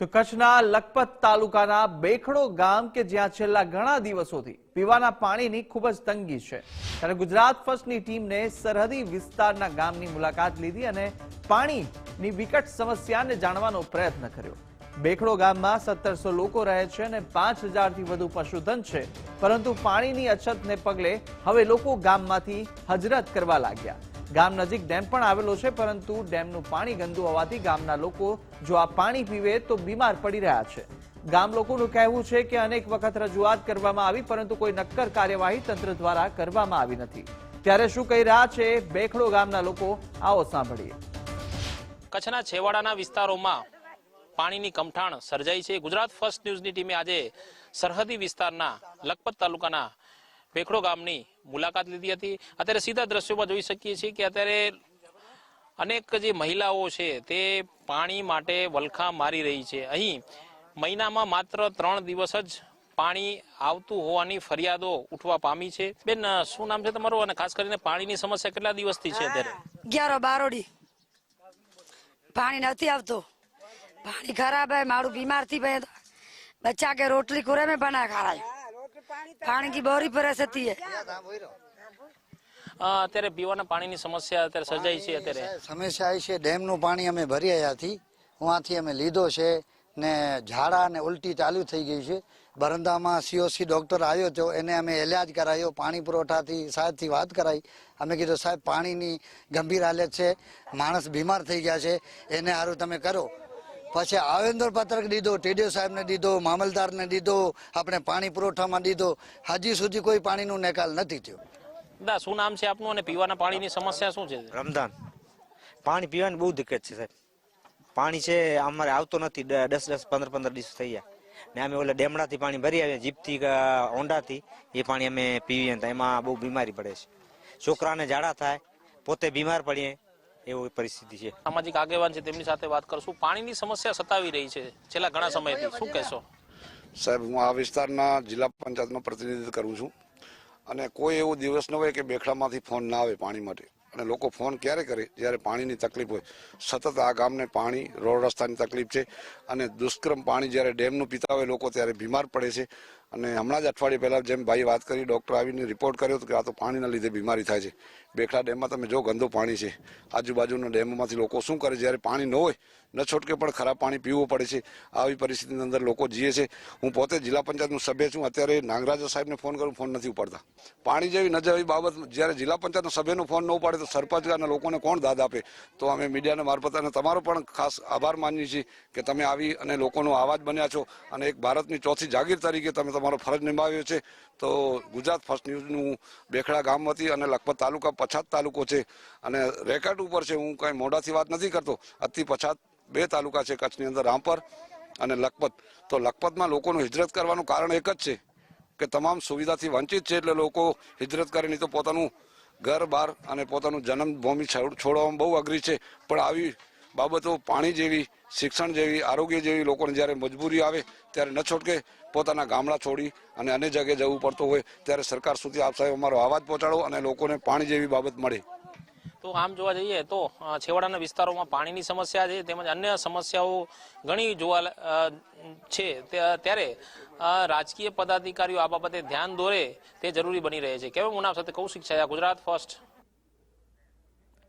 તો કચ્છના લખપત તાલુકાના બેખડો ગામ કે જ્યાં છેલ્લા ઘણા દિવસોથી પીવાના પાણીની ખૂબ જ તંગી છે. ત્યારે ગુજરાત ફર્સ્ટની ટીમને સરહદી વિસ્તારના ગામની મુલાકાત લીધી અને પાણીની વિકટ સમસ્યાને જાણવાનો પ્રયત્ન કર્યો. બેખડો ગામમાં સત્તરસો લોકો રહે છે અને પાંચ હજારથી વધુ પશુધન છે. પરંતુ પાણીની અછતને પગલે હવે લોકો ગામમાંથી હજરત કરવા લાગ્યા. ગામ નજીક ડેમ પણ આવેલો છે, પરંતુ ડેમનું પાણી ગંદુ હોવાથી ગામના લોકો જો આ પાણી પીવે તો બીમાર પડી રહ્યા છે. ગામ લોકોનું કહેવું છે કે અનેક વખત રજૂઆત કરવામાં આવી, પરંતુ કોઈ નક્કર કાર્યવાહી તંત્ર દ્વારા કરવામાં આવી નથી. ત્યારે શું કહી રહ્યા છે, બેખડો ગામના લોકો? આવો સાંભળીએ. કચ્છના છેવાડાના વિસ્તારોમાં પાણીની કમઠાણ સર્જાઈ છે. ગુજરાત ફર્સ્ટ ન્યૂઝની ટીમે આજે સરહદી વિસ્તારના લખપત તાલુકાના ભેખડો ગામની મુલાકાત લીધી હતી. અત્યારે સીધા દ્રશ્યોમાં જોઈ શકીએ છીએ કે અત્યારે અનેક જે મહિલાઓ છે તે પાણી માટે વલખા મારી રહી છે. અહીં મહિનામાં માત્ર ત્રણ દિવસ જ પાણી આવતું હોવાની ફરિયાદો ઉઠવા પામી છે. બેન, શું નામ છે તમારું? અને ખાસ કરીને પાણીની સમસ્યા કેટલા દિવસથી છે અત્યારે? અગિયારો, બારોડી. પાણી નથી આવતું. પાણી ખરાબ હે મારું બીમારથી બચ્ચા કે રોટલી કુરે મેં બના ખા પાણી કી બહોરી પરસ્તી અત્યારે પીવાના પાણીની સમસ્યા અત્યારે સર્જાઈ છે અત્યારે. સમસ્યા આવી છે. ડેમનું પાણી અમે ભરી આવ્યા થી. ત્યાંથી અમે લીધો છે ને ઝાડા ને ઉલટી ચાલુ થઈ ગઈ છે. બરંદામાં સીઓસી ડોક્ટર આવ્યો હતો એને અમે ઇલાજ કરાયો પાણી પુરવઠાથી સાહેબથી વાત કરાવી અમે કીધું સાહેબ પાણીની ગંભીર હાલત છે. માણસ બીમાર થઈ ગયા છે. એને સારું તમે કરો. પછી આવેન્દ્ર પત્રક દીધો ટીડીઓ સાહેબને દીધો મામલદારને દીધો આપણે પાણી પુરવઠામાં દીધો. હજી સુધી કોઈ પાણીનું નિકાલ નથી થયો. દા શું નામ છે આપનું અને પીવાના પાણીની સમસ્યા શું છે? રમદાન. પાણી પીવાની બહુ દિક્કત છે સાહેબ. પાણી છે અમારે આવતો નથી દસ દસ પંદર પંદર દિવસ થઈ ગયા. ને અમે ઓલા ડેમડાથી પાણી ભરી આવીએ જીપથી કે હોન્ડાથી એ પાણી અમે પીવીએ એમાં બહુ બીમારી પડે છે. છોકરાને ઝાડા થાય પોતે બીમાર પડીએ. એવી પરિસ્થિતિ છે. સામાજિક આગેવાન છે તેમની સાથે વાત કરશું પાણીની સમસ્યા સતાવી રહી છે. છેલ્લા ઘણા સમયથી. શું કહેશો? સાહેબ હું આ વિસ્તારના જિલ્લા પંચાયતનો પ્રતિનિધિત્વ કરું છું. અને કોઈ એવો દિવસ ન હોય કે બેખડામાંથી ફોન ના આવે પાણી માટે. અને લોકો ફોન ક્યારે કરે? જ્યારે પાણીની તકલીફ હોય. સતત આ ગામને પાણી રોડ રસ્તાની તકલીફ છે. અને દુષ્કર્મ પાણી જ્યારે ડેમનું પીતા હોય લોકો ત્યારે બીમાર પડે છે. અને હમણાં જ અઠવાડિયે પહેલાં જેમ ભાઈ વાત કરી, ડૉક્ટર આવીને રિપોર્ટ કર્યો કે આ તો પાણીના લીધે બીમારી થાય છે. બેખડા ડેમમાં તમે જો ગંદુ પાણી છે. આજુબાજુના ડેમમાંથી લોકો શું કરે? જ્યારે પાણી ન હોય, ન છોટકે પણ ખરાબ પાણી પીવું પડે છે. આવી પરિસ્થિતિની અંદર લોકો જીએ છે. હું પોતે જિલ્લા પંચાયતનું સભ્ય છું. અત્યારે નાગરાજા સાહેબને ફોન કરું, ફોન નથી ઉપાડતા. પાણી જેવી ન જેવી બાબત, જ્યારે જિલ્લા પંચાયતનો સભ્યનો ફોન ન ઉપાડે તો સરપંચ અને લોકોને કોણ દાદ આપે? તો અમે મીડિયાના મારફત અને તમારો પણ ખાસ આભાર માનીએ છીએ કે તમે આવી અને લોકોનો અવાજ બન્યા છો. અને એક ભારતની ચોથી જાગીર તરીકે તમે તમારો ફરજ નિભાવ્યો છે. તો ગુજરાત ફર્સ્ટ ન્યૂઝનું બેખડા ગામ હતી અને લખપત તાલુકા પછાત તાલુકો છે. અને રેકર્ડ ઉપર છે, હું કાંઈ મોઢાથી વાત નથી કરતો. અતિ પછાત બે તાલુકા છે કચ્છની અંદર, રામપર અને લખપત. તો લખપતમાં લોકોનું હિજરત કરવાનું કારણ એક જ છે કે તમામ સુવિધાથી વંચિત છે એટલે લોકો હિજરત કરે, નહીં તો પોતાનું ઘર બાર અને પોતાનું જન્મભૂમિ છોડ- છોડવામાં બહુ અઘરી છે. પણ આવી બાબતો પાણી જેવી, શિક્ષણ જેવી, આરોગ્ય જેવી લોકોને જ્યારે મજબૂરી આવે, ત્યારે ન છોટકે પોતાના ગામડા છોડી અને અન્ય જગ્યાએ જવું પડતું હોય, ત્યારે સરકાર સુધી આપ સાહેબ અમારો અવાજ પહોંચાડો અને લોકોને પાણી જેવી બાબત મળે. તો આમ જોવા જઈએ તો છેવાડાના વિસ્તારોમાં પાણીની સમસ્યા છે, તેમજ અન્ય સમસ્યાઓ ઘણી જોવા છે. ત્યારે રાજકીય પદાધિકારીઓ આ બાબતે ધ્યાન દોરે તે જરૂરી બની રહે છે. કેવું મુનાફ સાથે કૌશિક છાયા ગુજરાત ફર્સ્ટ.